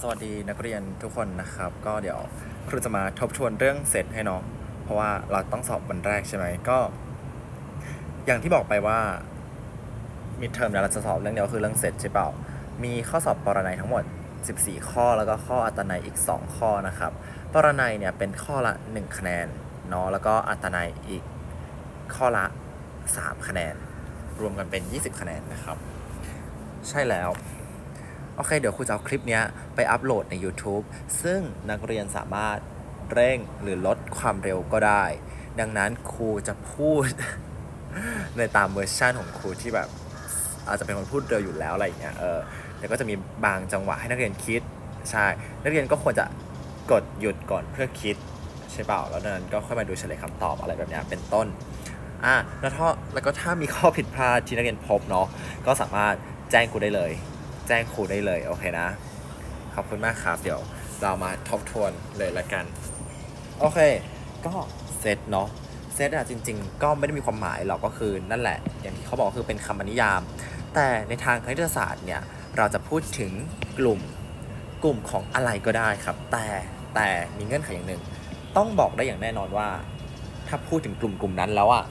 สวัสดีนักเรียนทุกคนนะครับ ก็เดี๋ยวครูจะมาทบทวนเรื่องเสร็จให้เนาะเพราะว่าเราต้องสอบวันแรกใช่ไหมก็ อย่างที่บอกไปว่ามิดเทอมเนี่ยเราจะสอบเรื่องเดียวคือเรื่องเสร็จใช่เปล่า มีข้อสอบปรนัยทั้งหมด 14 ข้อแล้วก็ข้ออัตนัยอีก 2 ข้อนะครับปรนัยเนี่ยเป็นข้อละ 1 คะแนนเนาะแล้วก็อัตนัยอีกข้อละ 3 คะแนน รวมกันเป็น 20 คะแนนนะครับ ใช่แล้ว โอเค เดี๋ยวครูจะเอาคลิปนี้ไปอัปโหลดใน YouTube ซึ่งนักเรียนสามารถเร่งหรือลดความเร็วก็ได้ ดังนั้นครูจะพูด ในตามเวอร์ชันของครูที่แบบ อาจจะเป็นคนพูดเร็วอยู่แล้วอะไรอย่างเงี้ยเออแต่ก็จะมีบางจังหวะให้นักเรียนคิดใช่นักเรียนก็ควรจะกดหยุดก่อนเพื่อคิดใช่เปล่าแล้วนั้นก็ค่อยมาดูเฉลยคำตอบอะไรแบบนี้เป็นต้นอะแล้วถ้าแล้วก็ถ้ามีข้อผิดพลาดที่นักเรียนพบเนาะก็สามารถแจ้งครูได้เลย แจ้งครูได้เลยโอเคนะ ขอบคุณมากครับ เดี๋ยวเรามาทบทวนเลยละกัน โอเค ก็เซตเนาะเซตอะจริง ๆ ก็ไม่ได้มีความหมายหรอกก็คือนั่นแหละ อย่างที่เขาบอกคือเป็นคำนิยาม แต่ในทางคณิตศาสตร์เนี่ยเราจะพูดถึงกลุ่มกลุ่มของอะไรก็ได้ครับ แต่แต่มีเงื่อนไขอย่างหนึ่งต้องบอกได้อย่างแน่นอนว่า ถ้าพูดถึงกลุ่มกลุ่มนั้นแล้วอะ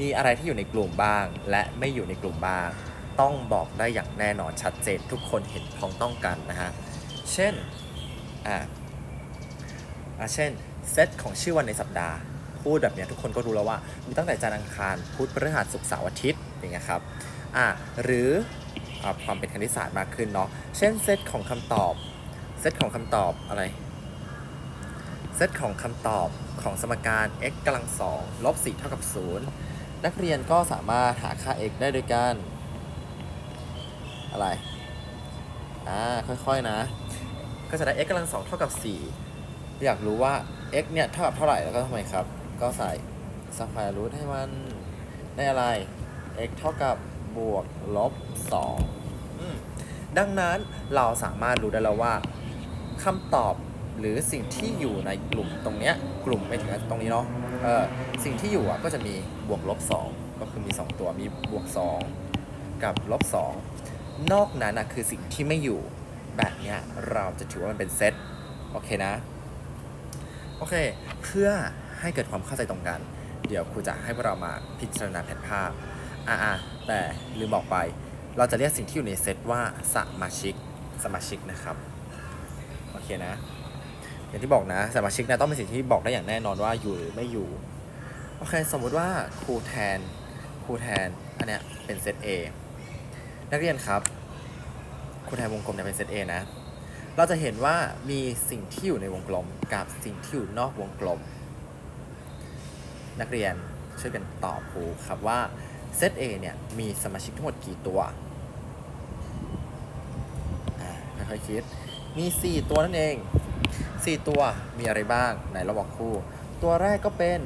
มีอะไรที่อยู่ในกลุ่มบ้าง และไม่อยู่ในกลุ่มบ้าง ต้องบอกได้อย่างแน่นอนชัดเจนทุกคนเห็นพ้องต้องกันนะฮะ เช่น อ่าอ่าเช่น เซตของชื่อวันในสัปดาห์ พูดแบบนี้ทุกคนก็รู้แล้วว่า มีตั้งแต่จันทร์อังคารพุธพฤหัสศุกร์เสาร์อาทิตย์อย่างเงี้ยครับอ่าหรืออความเป็นคณิตศาสตร์มากขึ้นเนาะเช่นเซตของคำตอบ เซตของคำตอบอะไร เซตของคำตอบของสมการ x กำลังสองลบ4เท่ากับ0นักเรียนก็สามารถหาค่า x ได้โดยการ อะไร อ่า ค่อยๆนะ ก็จะได้ x กำลังสองเท่ากับ 4 อยากรู้ว่า x เนี่ยเท่ากับเท่าไหร่แล้วก็ทำไมครับ ก็ใส่สแควร์รูทให้มันได้อะไร x เท่ากับบวกลบ2อืมดังนั้นเราสามารถรู้ได้แล้วว่าคำตอบหรือสิ่งที่อยู่ในกลุ่มตรงเนี้ยกลุ่มไม่ถึงตรงนี้เนาะเออสิ่งที่อยู่อะก็จะมีบวกลบ2ก็คือมี 2 ตัวมีบวก 2 กับลบ2 นอกนั้นนะคือสิ่งที่ไม่อยู่แบบเนี้ยเราจะถือว่ามันเป็นเซตโอเคนะ โอเค เพื่อให้เกิดความเข้าใจตรงกัน เดี๋ยวครูจะให้พวกเรามาพิจารณาแผนภาพอ่าแต่ลืมบอกไป เราจะเรียกสิ่งที่อยู่ในเซตว่าสมาชิกสมาชิกนะครับ โอเคนะ อย่างที่บอกนะสมาชิกนะต้องเป็นสิ่งที่บอกได้อย่างแน่นอนว่าอยู่หรือไม่อยู่ โอเค สมมุติว่าครูแทนครูแทนอันเนี้ยเป็นเซต A นักเรียนครับครูแทนวงกลมเนี่ยเป็นเซต A นะ เราจะเห็นว่ามีสิ่งที่อยู่ในวงกลมกับสิ่งที่อยู่นอกวงกลม นักเรียนช่วยกันตอบครูครับว่าเซต A เนี่ยมีสมาชิกทั้งหมดกี่ตัวค่อยๆคิด มี 4 ตัวนั่นเอง 4 ตัวมีอะไรบ้างไหนเราบอกครูตัวแรกก็เป็น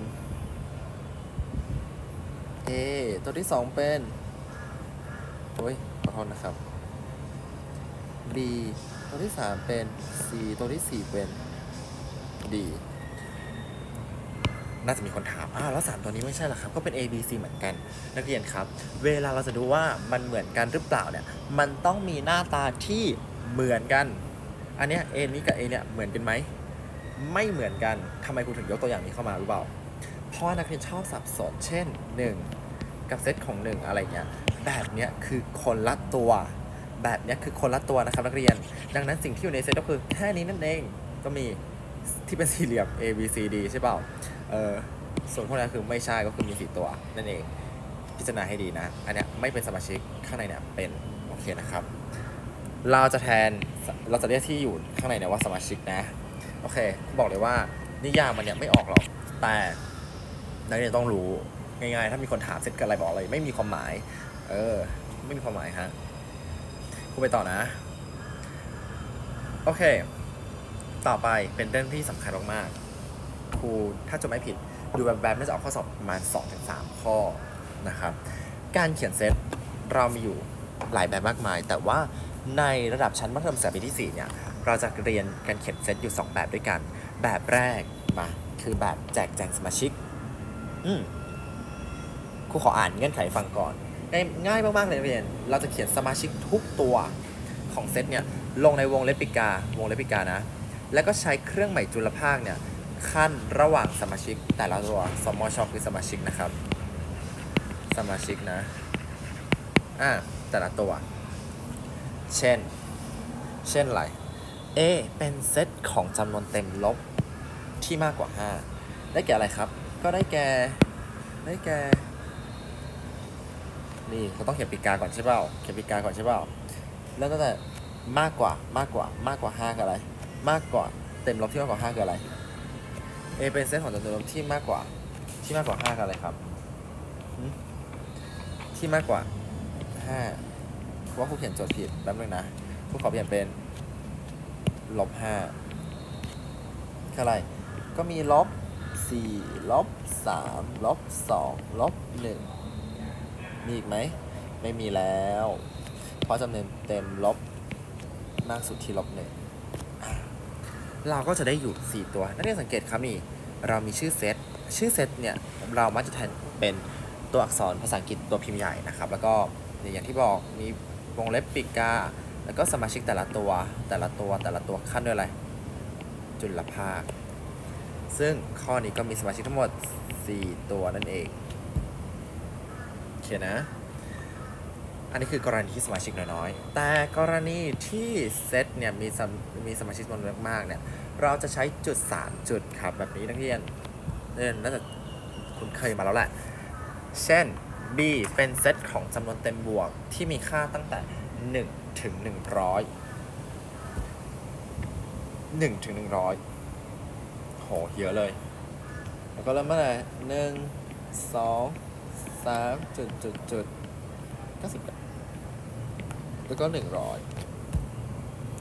A ตัวที่ 2 เป็นโอ้ย ขอโทษนะครับ B ตัวที่ 3 เป็น C ตัวที่ 4 เป็น D น่าจะมีคนถาม อ้าว แล้ว3ตัวนี้ไม่ใช่เหรอครับ ก็เป็น A B C เหมือนกัน นักเรียนครับ เวลาเราจะดูว่ามันเหมือนกันหรือเปล่าเนี่ย มันต้องมีหน้าตาที่เหมือนกัน อันเนี้ย A นี้กับ A เนี่ยเหมือนกันไหม ไม่เหมือนกันทำไมครูถึงยกตัวอย่างนี้เข้ามารู้เปล่า เพราะว่านักเรียนชอบสับสน เช่น 1 กับเซตของ 1 อะไรเงี้ยแบบเนี้ยคือคนละตัว แบบเนี้ยคือคนละตัวนะครับนักเรียน ดังนั้นสิ่งที่อยู่ในเซตก็คือแค่นี้นั่นเองก็มีที่เป็นสี่เหลี่ยม A B C D ใช่เปล่าเออส่วนพวกนั้นคือไม่ใช่ก็คือมีสี่ตัวนั่นเอง พิจารณาให้ดีนะ อันเนี้ยไม่เป็นสมาชิกข้างในเนี่ยเป็นโอเคนะครับ เราจะแทนเราจะเรียกที่อยู่ข้างในเนี่ยว่าสมาชิกนะโอเค บอกเลยว่านิยามมันเนี่ยไม่ออกหรอกแต่นักเรียนต้องรู้ ง่ายๆ ถ้ามีคนถามเซตกันอะไรบอกอะไรไม่มีความหมาย เออ ไม่มีความหมายฮะครูไปต่อนะ โอเค ต่อไปเป็นเรื่องที่สำคัญมากๆครูถ้าจะไม่ผิดดูแบบแบบๆน่าจะออกข้อสอบประมาณ2-3 ข้อนะครับ การเขียนเซตเรามีอยู่หลายแบบมากมาย แต่ว่าในระดับชั้นมัธยมศึกษาปีที่ 4 เนี่ย เราจะเรียนการเขียนเซตอยู่ 2 แบบด้วยกัน แบบแรกมาคือแบบแจกแจงสมาชิก อืม ครูขออ่านเงื่อนไขฟังก่อนง่ายง่ายมากๆเลยนักเรียน เราจะเขียนสมาชิกทุกตัวของเซตเนี่ยลงในวงเล็บปิกาวงเล็บปิกานะ แล้วก็ใช้เครื่องหมายจุลภาคเนี่ยขั้นระหว่างสมาชิกแต่ละตัวสมชคือสมาชิกนะครับ สมาชิกนะอ่าแต่ละตัว เช่น เช่นอะไร A เป็นเซตของจำนวนเต็มลบที่มากกว่า 5 ได้แก่อะไรครับ ก็ได้แก่ได้แก่ นี่เขาต้องเขียนปีกาก่อนใช่เปล่าเขียนปีกาก่อนใช่เปล่าแล้วตั้งแต่มากกว่ามากกว่ามากกว่า5คืออะไร มากกว่าเต็มลบที่มากกว่า5คืออะไร A เป็นเซตของจำนวนลบที่มากกว่าที่มากกว่า5คืออะไรครับที่มากกว่า5ว่าครูเขียนโจทย์ผิดแป๊บนึงนะครูขอเปลี่ยนเป็นลบห้าคืออะไร ก็มีลบสี่ลบสามลบสองลบหนึ่ง มีอีกไหม ไม่มีแล้ว เพราะจำนวนเต็มลบมากสุดที่ลบหนึ่งเราก็จะได้อยู่ 4 ตัว นักเรียนสังเกตครับนี่ เรามีชื่อเซต ชื่อเซตเนี่ย เรามักจะแทนเป็นตัวอักษรภาษาอังกฤษตัวพิมพ์ใหญ่นะครับ แล้วก็อย่างที่บอกมีวงเล็บปิกา แล้วก็สมาชิกแต่ละตัว แต่ละตัว แต่ละตัวขั้นด้วยอะไร จุลภาค ซึ่งข้อนี้ก็มีสมาชิกทั้งหมด 4 ตัวนั่นเอง เคนะ อันนี้คือกรณีที่สมาชิกน้อยๆ แต่กรณีที่เซตเนี่ยมีมีสมาชิกจำนวนมากๆเนี่ย เราจะใช้จุด 3 จุดครับแบบนี้นักเรียนเรียนน่าจะคุ้นเคยมาแล้วแหละ เช่น B เป็นเซตของจำนวนเต็มบวกที่มีค่าตั้งแต่ 1 ถึง 100 1 ถึง 100 โห เยอะเลย แล้วก็เริ่มเมื่อไหร่หนึ่ง สามจุดจุดจุดเก้าสิบแล้วก็หนึ่งร้อย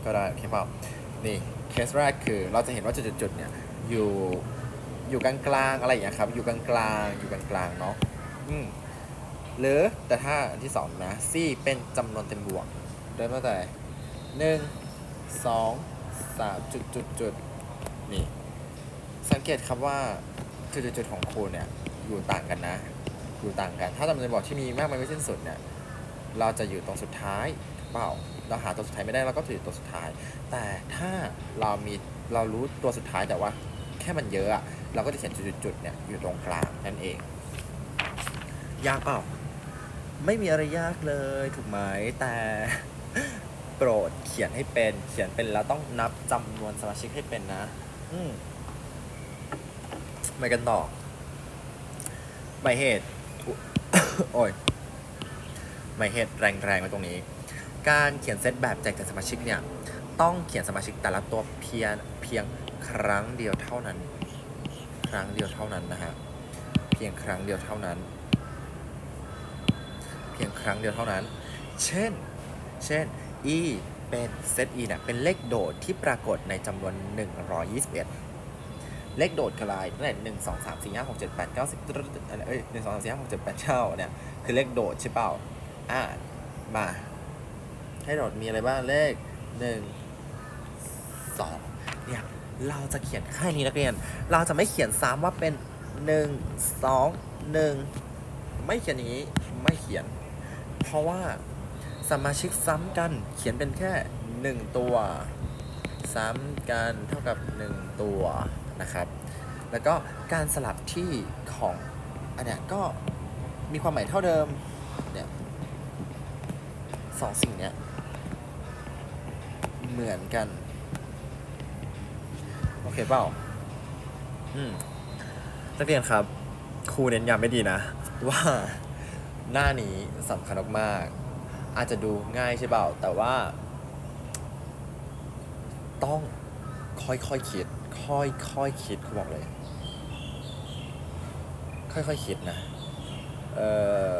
ก็ได้โอเคเปล่านี่เคสแรกคือเราจะเห็นว่าจุดจุดจุดเนี่ยอยู่อยู่กลางกลางอะไรอย่างนี้ครับ อยู่กลางกลางอยู่กลางกลางเนาะอืมหรือแต่ถ้าอันที่สองนะ C เป็นจำนวนเต็มบวกเริ่มตั้งแต่หนึ่งสองสามจุดจุดจุดนี่สังเกตครับว่าจุดจุดของคูณเนี่ยอยู่ต่างกันนะ อยู่ต่างกัน ถ้าจำนวนบอกที่มีมากมายไม่สิ้นสุดเนี่ย เราจะอยู่ตรงสุดท้ายเปล่า เราหาตัวสุดท้ายไม่ได้เราก็ถือยู่ตัวสุดท้าย แต่ถ้าเรามีเรารู้ตัวสุดท้ายแต่ว่า แค่มันเยอะอะเราก็จะเขียนจุดๆๆเนี่ยอยู่ตรงกลางนั่นเอง ยากเปล่า ไม่มีอะไรยากเลยถูกไหมแต่โปรดเขียนให้เป็น เขียนเป็นแล้วต้องนับจำนวนสมาชิกให้เป็นนะ อืมไปกันต่อหมายเหตุ โอ้ยหมายเหตุแรงๆไว้ตรงนี้ การเขียนเซตแบบแจกจ่ายสมาชิกเนี่ย ต้องเขียนสมาชิกแต่ละตัวเพียงเพียงครั้งเดียวเท่านั้น ครั้งเดียวเท่านั้นนะฮะ เพียงครั้งเดียวเท่านั้น เพียงครั้งเดียวเท่านั้น เช่น เช่น e เป็นเซต e เนี่ย เป็นเลขโดดที่ปรากฏในจำนวน 121 เลขโดดคืออะไรตั้งแต่หนึ่งสองสามสี่ห้าหกเจ็ดแปดเก้าสิบเอ้ยหนึ่งสองสามสี่ห้าหกเจ็ดแปดเก้าเนี่ยคือเลขโดดใช่เปล่าอ่ามาให้โดดมีอะไรบ้างเลขหนึ่งสองเนี่ยเราจะเขียนแค่นี้นักเรียน เราจะไม่เขียนซ้ำว่าเป็นหนึ่งสองหนึ่งไม่เขียนอย่างนี้ไม่เขียน เพราะว่าสมาชิกซ้ำกันเขียนเป็นแค่หนึ่งตัว ซ้ำกันเท่ากับ 1 ตัวนะครับ แล้วก็การสลับที่ของอันเนี้ยก็มีความหมายเท่าเดิมเนี่ยสองสิ่งเนี้ยเหมือนกัน โอเคเปล่าอืมนักเรียนครับ ครูเน้นย้ำไม่ดีนะ ว่าหน้านี้สำคัญมากๆอาจจะดูง่ายใช่เปล่า แต่ว่า ต้องค่อยๆคคิด ค่อยๆคคิดเขาบอกเลย ค่อยๆคคิดนะ เออ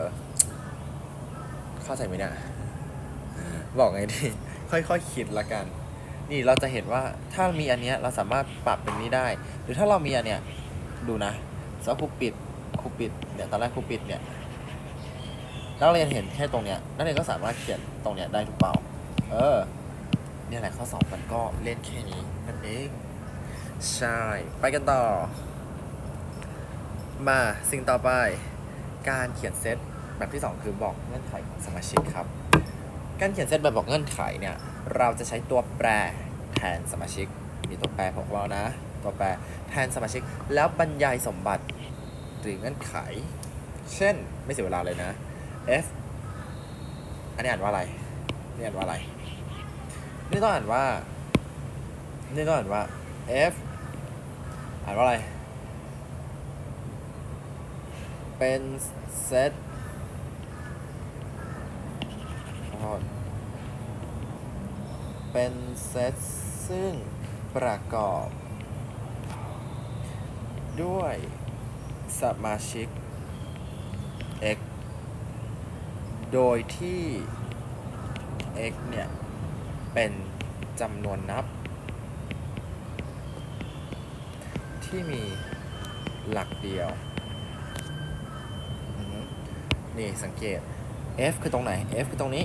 เข้าใจไหมเนี่ยบอกไงดีค่อยๆคคิดละกัน นี่เราจะเห็นว่าถ้ามีอันเนี้ยเราสามารถปรับเป็นนี้ได้ หรือถ้าเรามีอันเนี้ยดูนะสมมติครูปิดครูปิดเนี่ยตอนแรกครูปิดเนี่ยนักเรียนเห็นแค่ตรงเนี้ยนักเรียนก็สามารถเขียนตรงเนี้ยได้ถูกเปล่า เออ เนี่ยแหละข้อสอบมันก็เล่นแค่นี้นั่นเองใช่ ไปกันต่อ มาสิ่งต่อไป การเขียนเซตแบบที่ 2 คือบอกเงื่อนไขของสมาชิกครับ การเขียนเซตแบบบอกเงื่อนไขเนี่ยเราจะใช้ตัวแปรแทนสมาชิก มีตัวแปรของเรานะ ตัวแปรแทนสมาชิก แล้วบรรยายสมบัติหรือเงื่อนไข เช่นไม่เสียเวลาเลยนะ f อันนี้อ่านว่าอะไรนี่อ่านว่าอะไร นี่ต้องอ่านว่า นี่ต้องอ่านว่า f อ่านว่าอะไร เป็นเซตเป็นเซตซึ่งประกอบ ด้วยสมาชิก x โดยที่ x เนี่ย เป็นจำนวนนับ ที่มีหลักเดียว นี่สังเกต f คือตรงไหน f คือตรงนี้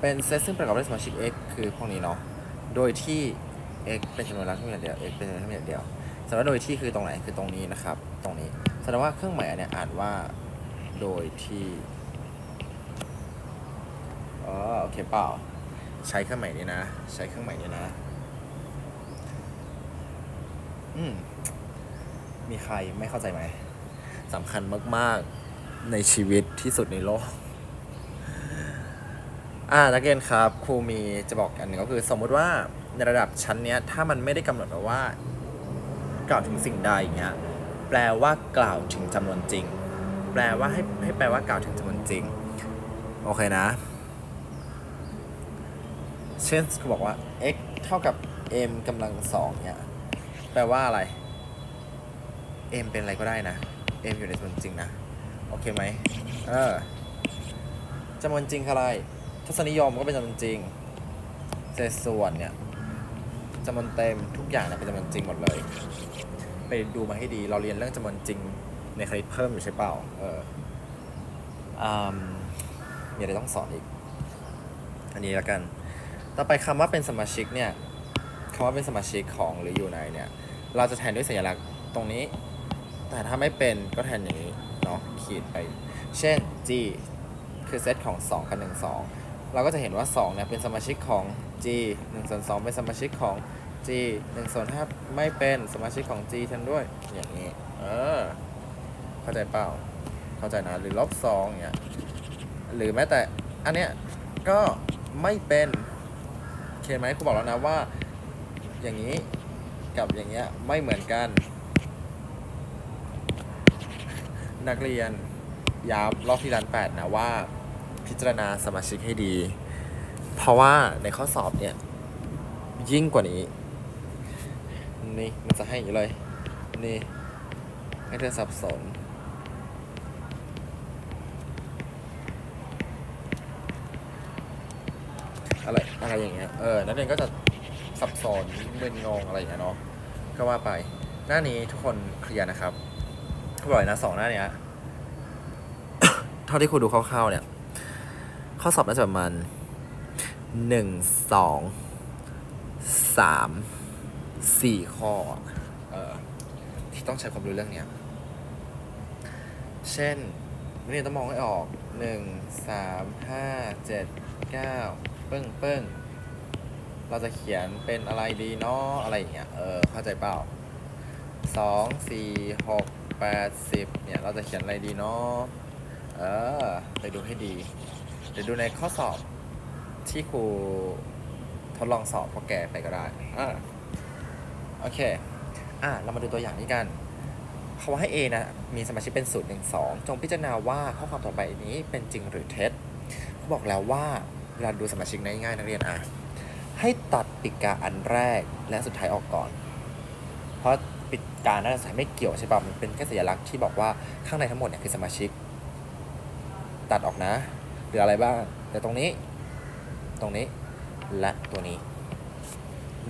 เป็นเซตซึ่งประกอบด้วยสมาชิก x คือพวกนี้เนาะ โดยที่ x เป็นจำนวนหลักที่มีหลักเดียว x เป็นจำนวนที่มีหลักเดียวสดงว่าโดยที่คือตรงไหนคือตรงนี้นะครับ ตรงนี้แสดงว่าเครื่องหมายนเนี่ยอ่านว่าโดยที่อ๋อโอเคเปล่า ใช้เครื่องใหมายนี้นะ ใช้เครื่องใหมายนี้นะ อืม มีใครไม่เข้าใจไหมสำคัญมาก ๆ ในชีวิตที่สุดในโลก อ่า นักเรียนครับ ครูมีจะบอกอันหนึ่งก็คือ สมมติว่าในระดับชั้นเนี้ย ถ้ามันไม่ได้กำหนดมาว่า กล่าวถึงสิ่งใดอย่างเงี้ย แปลว่ากล่าวถึงจำนวนจริง แปลว่าให้ให้แปลว่ากล่าวถึงจำนวนจริง โอเคนะ เช่นเขาบอกว่า x เท่ากับ m กำลังสองเนี่ยแปลว่าอะไร m เป็นอะไรก็ได้นะ m อยู่ในจำนวนจริงนะ โอเคไหมเออจำนวนจริงคืออะไร ทศนิยมก็เป็นจำนวนจริงเศษส่วนเนี่ยจำนวนเต็มทุกอย่างเนี่ยเป็นจำนวนจริงหมดเลย ไปดูมาให้ดีเราเรียนเรื่องจำนวนจริงในคณิตเพิ่มอยู่ใช่เปล่าเอออืมมีอะไรต้องสอนอีก อันนี้แล้วกัน ต่อไปคำว่าเป็นสมาชิกเนี่ยคำว่าเป็นสมาชิกของหรืออยู่ในเนี่ย เราจะแทนด้วยสัญลักษณ์ตรงนี้ แต่ถ้าไม่เป็นก็แทนอย่างนี้เนาะขีดไป เช่น g คือเซตของ 2 กับ 1 2 เราก็จะเห็นว่า 2 เนี่ย เป็นสมาชิกของ g 1ส่วน2เป็นสมาชิกของ g 1ส่วน5ไม่เป็นสมาชิกของ g ทันด้วย อย่างนี้ เออ เข้าใจเปล่า เข้าใจนะ หรือลบ2เนี่ย หรือแม้แต่อันเนี้ยก็ไม่เป็น เคไหมครูบอกแล้วนะว่า อย่างนี้กับอย่างเงี้ยไม่เหมือนกัน นักเรียนย้ำรอบที่ร้านแปดนะว่า พิจารณาสมาชิกให้ดี เพราะว่าในข้อสอบเนี่ย ยิ่งกว่านี้ นี่ มันจะให้อย่างนี้เลย นี่ ให้เธอสับสน อะไรอะไรอย่างเงี้ยเออนักเรียนก็จะสับสนมึนงงอะไรอย่างเงี้ยเนาะก็ว่าไป หน้านี้ทุกคนเคลียร์นะครับเขาบอกเลยนะสองหน้าเนี้ยเท่าที่ครูดูคร่าวๆเนี่ย ข้อสอบน่าจะประมาณหนึ่งสองสามสี่ข้อเออที่ต้องใช้ความรู้เรื่องเนี้ยเช่นนักเรียนต้องมองให้ออกหนึ่งสามห้าเจ็ดเก้า ปึ้งปึ้งเราจะเขียนเป็นอะไรดีเนาะอะไรอย่างเงี้ยเออเข้าใจเปล่าสองสี่หกแปดสิบเนี่ยเราจะเขียนอะไรดีเนาะเออไปดูให้ดีเดี๋ยวดูในข้อสอบที่ครูทดลองสอบพอแกไปก็ได้อ่าโอเคอะเรามาดูตัวอย่างนี้กันเขาว่าให้ A นะ มีสมาชิกเป็น0 1 2จงพิจารณาว่าข้อความต่อไปนี้เป็นจริงหรือเท็จเขาบอกแล้วว่า เวลาดูสมาชิกง่ายๆนักเรียนอะให้ตัดปิกาอันแรกและสุดท้ายออกก่อน เพราะปิกาหน้าสายไม่เกี่ยวใช่ป่ะมันเป็นแค่สัญลักษณ์ที่บอกว่าข้างในทั้งหมดเนี่ยคือสมาชิก ตัดออกนะเหลืออะไรบ้างแต่ตรงนี้ ตรงนี้และตัวนี้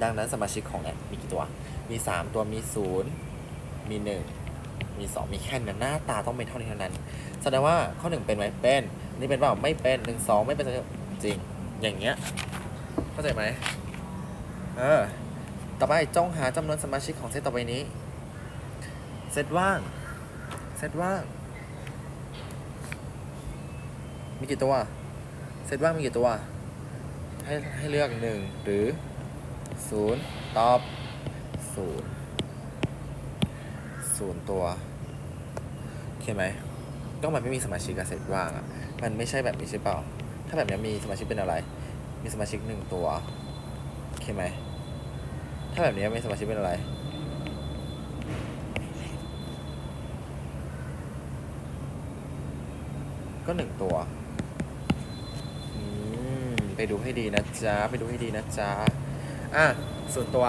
ดังนั้นสมาชิกของเนี่ยมีกี่ตัว มี 3 ตัวมี 0 มี 1 มี 2 มีแค่นั้นหน้าตาต้องเป็นเท่านี้เท่านั้น แสดงว่าข้อ 1 เป็นไหมเป็นอันนี่เป็นเปล่าไม่เป็น 1 2 ไม่เป็น จริง อย่างเงี้ย เข้าใจไหมเออ ต่อไปจงหาจำนวนสมาชิกของเซตต่อไปนี้ เซตว่าง เซตว่าง มีกี่ตัว เซตว่างมีกี่ตัว ให้ให้เลือกหนึ่งหรือศูนย์ตอบศูนย์ศูนย์ตัวโอเคไหมก็มันไม่มีสมาชิกอะเสร็จว่างอะ มันไม่ใช่แบบนี้ใช่เปล่า ถ้าแบบนี้มีสมาชิกเป็นอะไร มีสมาชิกหนึ่งตัว โอเคไหม ถ้าแบบนี้มีสมาชิกเป็นอะไร ก็หนึ่งตัวอืมไปดูให้ดีนะจ๊ะ ไปดูให้ดีนะจ๊ะ อะ ส่วนตัว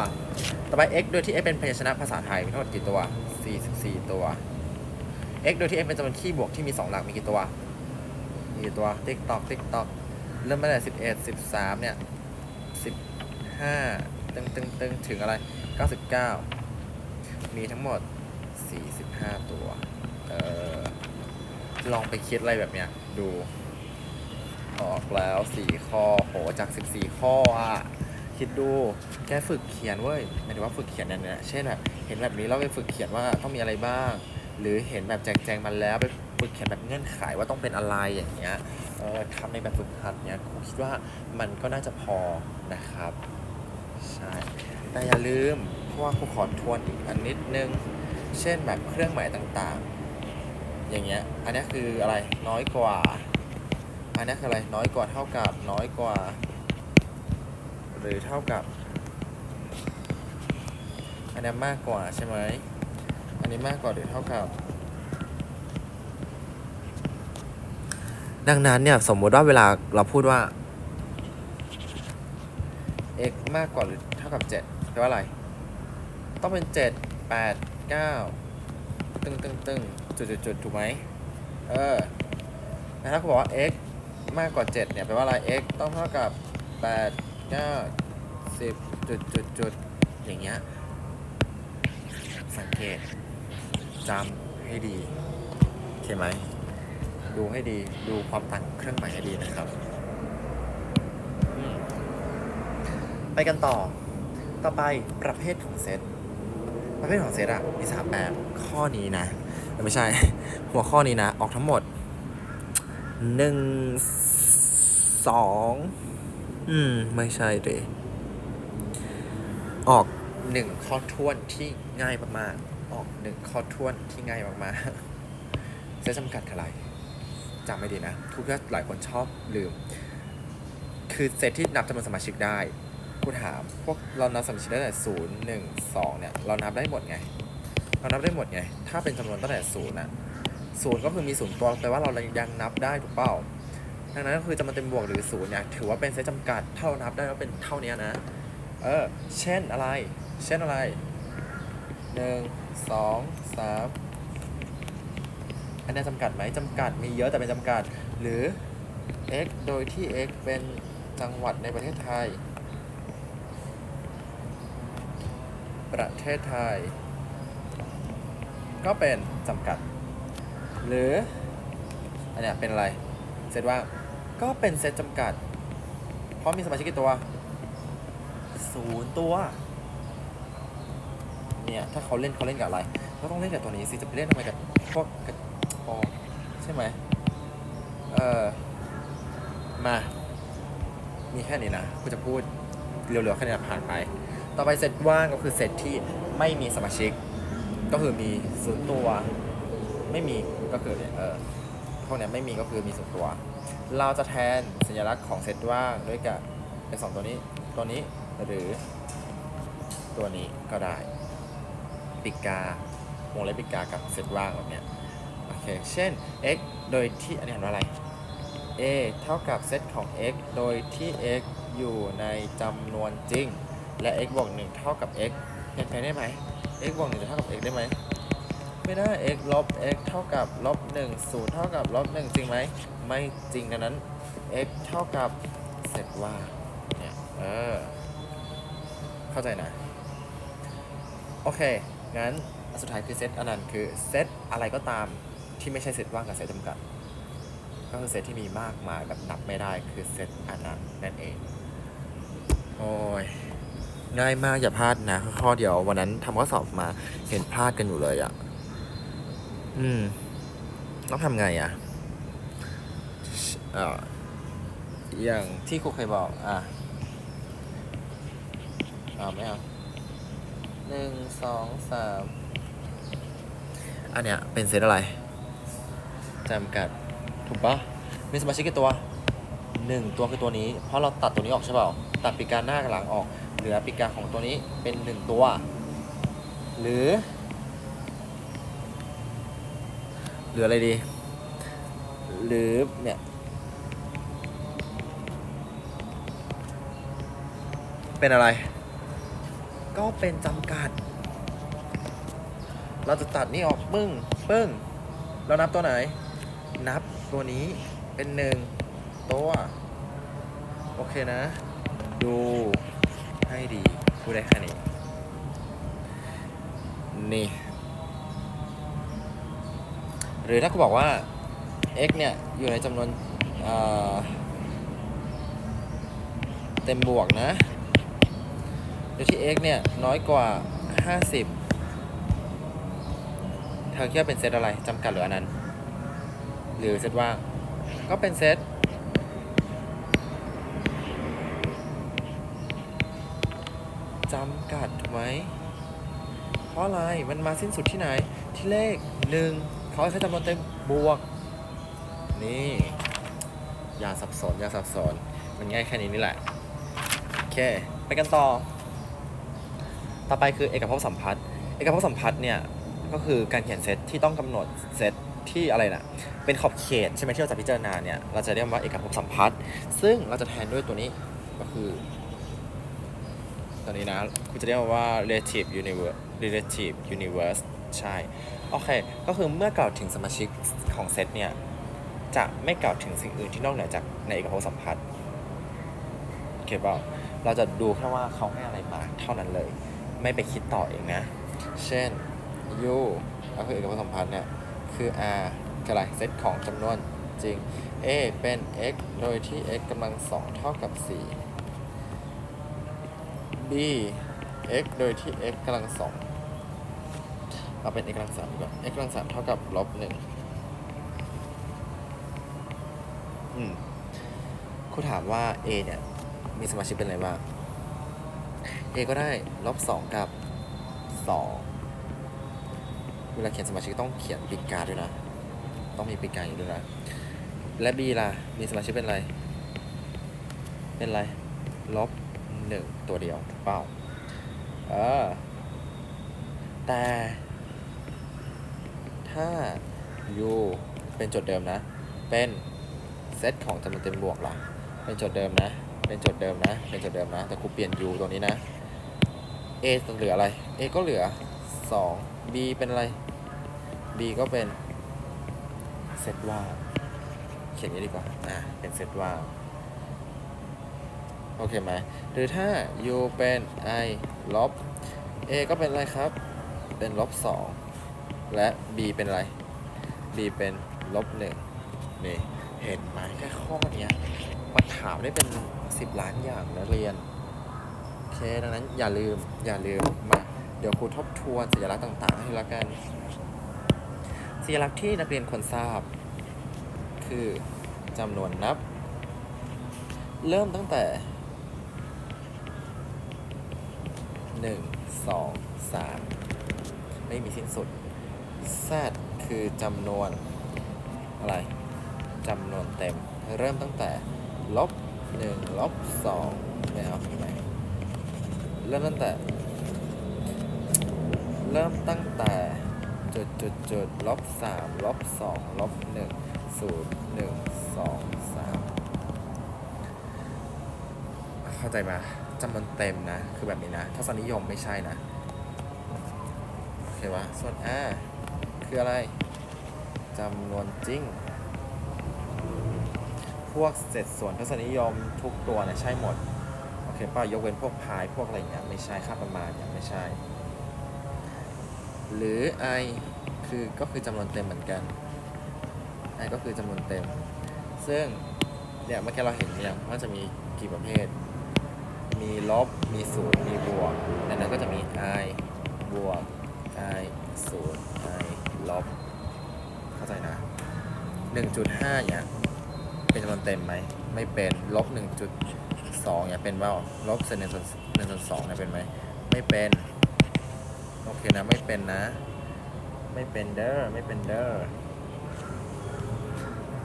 ต่อไป x โดยที่ x เป็นพยัญชนะภาษาไทยมีทั้งหมดกี่ตัว 44 ตัว x โดยที่ x เป็นจำนวนคีย์บวกที่มี 2 หลักมีกี่ตัว กี่ตัว ติ๊กตอก ติ๊กตอก เริ่มตั้งแต่11 13เนี่ย15ตึงตึงตึงถึงอะไร99มีทั้งหมด45ตัว เออ ลองไปคิดอะไรแบบเนี้ย ดู ออกแล้วสี่ข้อ โห จากสิบสี่ข้ออะคิดดูแกฝึกเขียนเว้ยหมายถึงว่าฝึกเขียนเนี่ยเช่นแบบเห็นแบบนี้แล้วไปฝึกเขียนว่าต้องมีอะไรบ้าง หรือเห็นแบบแจกแจงมันแล้วไป ฝึกเขียนแบบเงื่อนไขว่าต้องเป็นอะไรอย่างเงี้ยเออทำในแบบฝึกหัดเนี้ยครูคิดว่ามันก็น่าจะพอนะครับใช่แต่อย่าลืมเพราะว่าครูขอทวนอีกอันนิดนึง เช่นแบบเครื่องหมายต่างๆ อย่างเงี้ยอันนี้คืออะไรน้อยกว่า อันนี้คืออะไรน้อยกว่าเท่ากับน้อยกว่า หรือเท่ากับอันนี้มากกว่าใช่ไหมอันนี้มากกว่าหรือเท่ากับ ดังนั้นเนี่ยสมมุติว่าเวลาเราพูดว่า x มากกว่าหรือเท่ากับ7แปลว่าอะไร ต้องเป็น 7 8 9 ตึงตึงตึงจุดจุดจุดถูกไหมเออแล้วถ้าเขาบอกว่า x มากกว่า 7 เนี่ยแปลว่าอะไร x ต้องเท่ากับ 8 9 10จุดจุดจุดอย่างเงี้ยสังเกตจำให้ดี โอเคไหม ดูให้ดีดูความต่างของเครื่องหมายให้ดีนะครับอืมไปกันต่อ ต่อไปประเภทของเซตประเภทของเซตอะมีสามแบบข้อนี้นะเอ้ยไม่ใช่ หัวข้อนี้นะ ออกทั้งหมดหนึ่งสองอืม ไม่ใช่เลยออกหนึ่งข้อท้วนที่ง่ายมากๆออกหนึ่งข้อท้วนที่ง่ายมากๆเซตจำกัดอะไร จำไม่ดีนะ ทุกท่านหลายคนชอบลืม คือเซตที่นับจำนวนสมาชิกได้กูถามพวกเรานับสมาชิกได้แต่ศูนย์หนึ่งสองเนี่ยเรานับได้หมดไง เรานับได้หมดไง ถ้าเป็นจำนวนตั้งแต่ศูนย์นะศูนย์ก็คือมีศูนย์ตัวแปลว่าเรายังนับได้ถูกเปล่าดังนั้นก็คือจำนวนเต็มบวกหรือศูนย์เนี่ยถือว่าเป็นเซตจำกัดถ้าเรานับได้ว่าเป็นเท่านี้นะ เออ เช่นอะไร เช่นอะไรหนึ่งสองสาม อันนี้จำกัดไหมจำกัดมีเยอะแต่เป็นจำกัด หรือ x โดยที่ x เป็นจังหวัดในประเทศไทย ประเทศไทย ก็เป็นจำกัด หรือ อันนี้เป็นอะไร เซตว่างก็เป็นเซตจำกัด เพราะมีสมาชิกกี่ตัวศูนย์ตัว เนี่ย ถ้าเขาเล่นเขาเล่นกับอะไรเขาต้องเล่นกับตัวนี้สิ จะไปเล่นทำไมกับพวก กับปอใช่ไหมเออมา มีแค่นี้นะกูจะพูดเร็วๆแค่นี้นผ่านไป ต่อไปเซตว่างก็คือเซตที่ไม่มีสมาชิก ก็คือมีศูนย์ตัว ไม่มีก็คือเออพวกเนี้ยไม่มีก็คือมีศูนย์ตัว เราจะแทนสัญลักษณ์ของเซตว่างด้วยกับไอ้สองตัวนี้ ตัวนี้หรือตัวนี้ก็ได้ ปิกาวงเล็บปิกากับเซตว่างแบบเนี้ย เคเช่น x โดยที่อันนี้อ่านว่าอะไร a เท่ากับเซตของ x โดยที่ x อยู่ในจำนวนจริง และ x บวก1เท่ากับ x เป็นไปได้ไหม x บวก1จะเท่ากับ x ได้ไหมไม่ได้ x ลบ x เท่ากับลบ1 0 เท่ากับลบ1จริงไหม ไม่จริงดังนั้น x เท่ากับเซตว่าเนี่ยเออเข้าใจนะ โอเค งั้นอันสุดท้ายคือเซตอันนั้นคือเซตอะไรก็ตาม ที่ไม่ใช่เซตว่างกับเซตจำกัด ก็คือเซตที่มีมากมายแบบนับไม่ได้คือเซตอนันต์นั่นเอง โอ้ยง่ายมากอย่าพลาดนะข้อเดียววันนั้นทำข้อสอบมาเห็นพลาดกันอยู่เลยอะ่ะ อืม ต้องทำไงอะ่ะเอออย่างที่ครูเคยบอก อะเอาไม่เอาหนึ่งสองสามอันเนี้ยเป็นเซตอะไร จำกัด ถูกปะมีสมาชิกกี่ตัวหนึ่งตัวคือตัวนี้ เพราะเราตัดตัวนี้ออกใช่เปล่า ตัดปีการหน้ากับหลังออก เหลือปีการของตัวนี้เป็นหนึ่งตัว หรือ เหลืออะไรดี หรือเนี่ยเป็นอะไร ก็เป็นจำกัด เราจะตัดนี่ออกปึ้งปึ้งแล้วนับตัวไหน นับตัวนี้เป็นหนึ่งตัว โอเคนะ ดูให้ดีพูดได้แค่นี้ นี่ หรือถ้ากูบอกว่า x เนี่ย อยู่ในจำนวนเเต็มบวกนะโดยที่ x เนี่ย น้อยกว่า 50 เธอคิดว่าเป็นเซตอะไรจำกัดหรืออันนั้น หรือเซตว่าง ก็เป็นเซตจำกัดถูกไหม เพราะอะไร มันมาสิ้นสุดที่ไหน ที่เลขหนึ่งเขาใช้จำนวนเต็มบวก นี่ อย่าสับสน อย่าสับสน มันง่ายแค่นี้นี่แหละ โอเค ไปกันต่อ ต่อไปคือเอกภพสัมพัทธ์เอกภพสัมพัทธ์เนี่ย ก็คือการเขียนเซตที่ต้องกำหนดเซต ที่อะไรนะเป็นขอบเขตใช่ไหมที่เราจะพิจารณาเนี่ยเราจะเรียกว่าเอกภพสัมพัทธ์ซึ่งเราจะแทนด้วยตัวนี้ก็คือตัวนี้นะคุณจะเรียกว่า relative universe relative universe ใช่โอเค ก็คือเมื่อกล่าวถึงสมาชิกของเซตเนี่ย จะไม่กล่าวถึงสิ่งอื่นที่นอกเหนือจากในเอกภพสัมพัทธ์โอเคเปล่าเราจะดูแค่ว่าเขาให้อะไรมาเท่านั้นเลย ไม่ไปคิดต่อเองนะ เช่น u ก็คือเอกภพสัมพัทธ์เนี่ย คือ r คืออะไรเซตของจำนวนจริง a เป็น x โดยที่ x กำลังสองเท่ากับ 4 b x โดยที่ x กำลังสองเอาเป็น x กำลังสามดีกว่า x กำลังสามเท่ากับลบหนึ่งอืมครูถามว่า a เนี่ย มีสมาชิกเป็นอะไรบ้าง a ก็ได้ลบสองกับสอง เวลาเขียนสมาชิกต้องเขียนปีกกาด้วยนะ ต้องมีปีกกาอยู่ด้วยนะ และ b ล่ะ มีสมาชิกเป็นอะไร เป็นอะไร ลบหนึ่งตัวเดียวเปล่า เออ แต่ ถ้า u เป็นโจทย์เดิมนะ เป็นเซตของจำนวนเต็มบวกล่ะ เป็นโจทย์เดิมนะ เป็นโจทย์เดิมนะ เป็นโจทย์เดิมนะ แต่ครูเปลี่ยน u ตรงนี้นะ a เหลืออะไร a ก็เหลือ 2 b เป็นอะไร b ก็เป็นเซตว่างเขียนย่างนี้ดีกว่าอะเป็นเซตว่างโอเคไหมหรือถ้า u เป็น i ลบ a ก็เป็นอะไรครับ เป็นลบ2และ b เป็นอะไร b เป็นลบ1นี่เห็นไหมแค่ข้อเนี้ยมาถามได้เป็น 10 ล้านอย่างนะเรียน โอเค ดังนั้นอย่าลืมอย่าลืมมา เดี๋ยวครูทบทวนสัญลักษณ์ต่าง ๆ ให้ละกัน สัญลักษณ์ที่นักเรียนควรทราบ คือจำนวนนับ เริ่มตั้งแต่หนึ่งสองสามไม่มีสิ้นสุด z คือจำนวน อะไรจำนวนเต็ม เริ่มตั้งแต่ลบหนึ่งลบสองไม่เอาทำไมเริ่มตั้งแต่ เริ่มตั้งแต่ จุดจุดจุดลบสามลบสองลบหนึ่งศูนย์หนึ่งสองสามเข้าใจไหมจำนวนเต็มนะ คือแบบนี้นะทศนิยมไม่ใช่นะ โอเควะส่วน r คืออะไรจำนวนจริง พวกเศษส่วนทศนิยมทุกตัวเนี่ยใช่หมด โอเคป่ะยกเว้นพวกพายพวกอะไรอย่างเงี้ยไม่ใช่ค่าประมาณเนี่ยไม่ใช่ หรือ i คือก็คือจำนวนเต็มเหมือนกัน i ก็คือจำนวนเต็ม ซึ่งเนี่ยเมื่อกี้เราเห็นเนี่ยว่าจะมีกี่ประเภท มีลบ มีศูนย์ มีบวกดังนั้นก็จะมี i บวก i ศูนย์ i ลบ เข้าใจนะ 1.5เนี่ยเป็นจำนวนเต็มไหม ไม่เป็น ลบ1.3สองเนี่ยเป็นว่าลบเศษหนึ่งส่วนหนึ่งส่วนสองเนี่ยเป็นไหม ไม่เป็น โอเคนะ ไม่เป็นนะ ไม่เป็นเด้อไม่เป็นเด้อ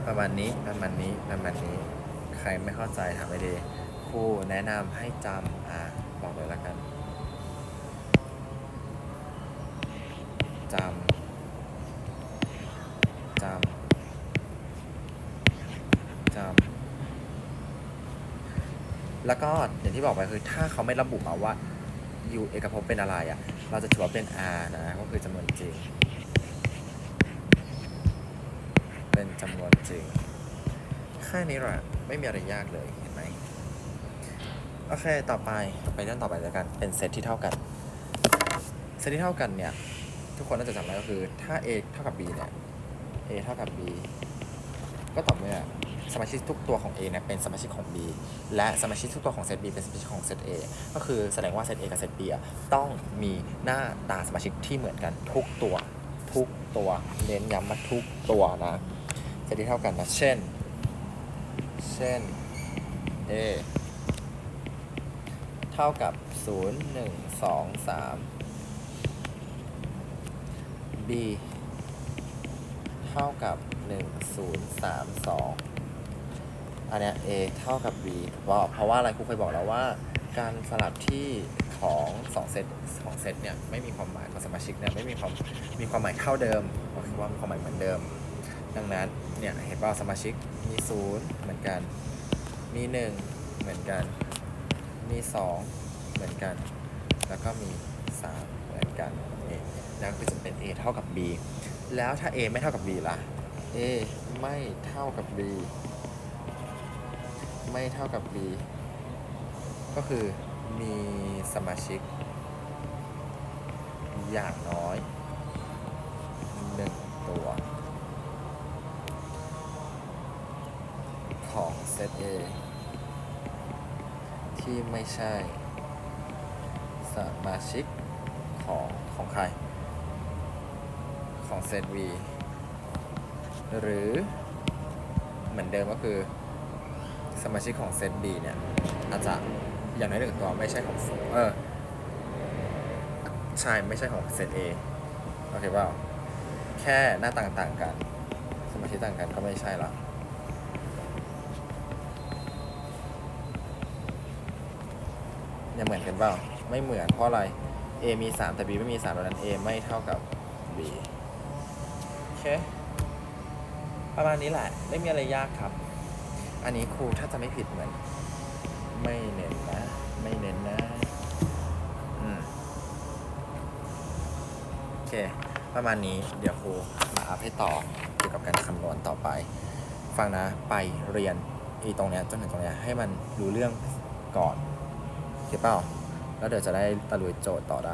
ประมาณนี้ประมาณนี้ประมาณนี้ ใครไม่เข้าใจทำไม่ดีครูแนะนำให้จำอะบอกเลยละกันจำจำจำแล้วก็อย่างที่บอกไปคือถ้าเขาไม่ระบุมาว่า u เอกภพเป็นอะไรอะ เราจะถือว่าเป็น r นะ ก็คือจำนวนจริง เป็นจำนวนจริง แค่นี้แหละไม่มีอะไรยากเลยเห็นไหมโอเค ต่อไปไปเรื่องต่อไปแล้วกัน เป็นเซตที่เท่ากัน เซตที่เท่ากันเนี่ย ทุกคนน่าจะจำได้ก็คือ ถ้า a เท่ากับ b เนี่ย a เท่ากับ b ก็ต่อเมื่อ สมาชิกทุกตัวของ A เนี่ยเป็นสมาชิกของ B และสมาชิกทุกตัวของเซต B เป็นสมาชิกของเซต A ก็คือแสดงว่าเซต A กับเซต B อะต้องมีหน้าตาสมาชิกที่เหมือนกันทุกตัวทุกตัวเน้นย้ำมาทุกตัวนะเซตที่เท่ากันนะ เช่น เช่น A เท่ากับ 0 1 2 3 B เท่ากับ 1 0 3 2 อันเนี้ย A เท่ากับ B เพราะเพราะว่าอะไรครูเคยบอกแล้วว่า การสลับที่ของ2เซตของเซตเนี่ยไม่มีความหมายของสมาชิกเนี่ยไม่มีความมีความหมายเท่าเดิมก็คือว่ามีความหมายเหมือนเดิม ดังนั้นเนี่ยเห็นว่าสมาชิกมี0เหมือนกันมี1เหมือนกันมี2เหมือนกัน แล้วก็มี3เหมือนกันนี่แล้วคือจะเป็น A เท่ากับ B แล้วถ้า A ไม่เท่ากับ B ล่ะ A ไม่เท่ากับ B ไม่เท่ากับ B ก็คือมีสมาชิก อย่างน้อยหนึ่งตัว ของเซต A ที่ไม่ใช่ สมาชิกของของใคร ของเซต V หรือเหมือนเดิมก็คือ สมาชิกของเซต B เนี่ย อาจจะอย่างน้อยหนึ่งตัวไม่ใช่ของเออใช่ไม่ใช่ของเซต A โอเคเปล่าแค่หน้าต่างต่างกัน สมาชิกต่างกันก็ไม่ใช่ละยังเหมือนกันเปล่าไม่เหมือนเพราะอะไร A มี 3 แต่ B ไม่มี3ดังนั้น A ไม่เท่ากับ B โอเค ประมาณนี้แหละ ไม่มีอะไรยากครับ อันนี้ครูถ้าจะไม่ผิดเหมือน ไม่เน้นนะ ไม่เน้นนะ อืม โอเค ประมาณนี้ เดี๋ยวครูมาอัพให้ต่อเกี่ยวกับการคำนวณต่อไป ฟังนะ ไปเรียนอีตรงเนี้ยจนถึงตรงเนี้ยให้มันรู้เรื่องก่อนเข้าเปล่าแล้วเดี๋ยวจะได้ตะลุยโจทย์ต่อได้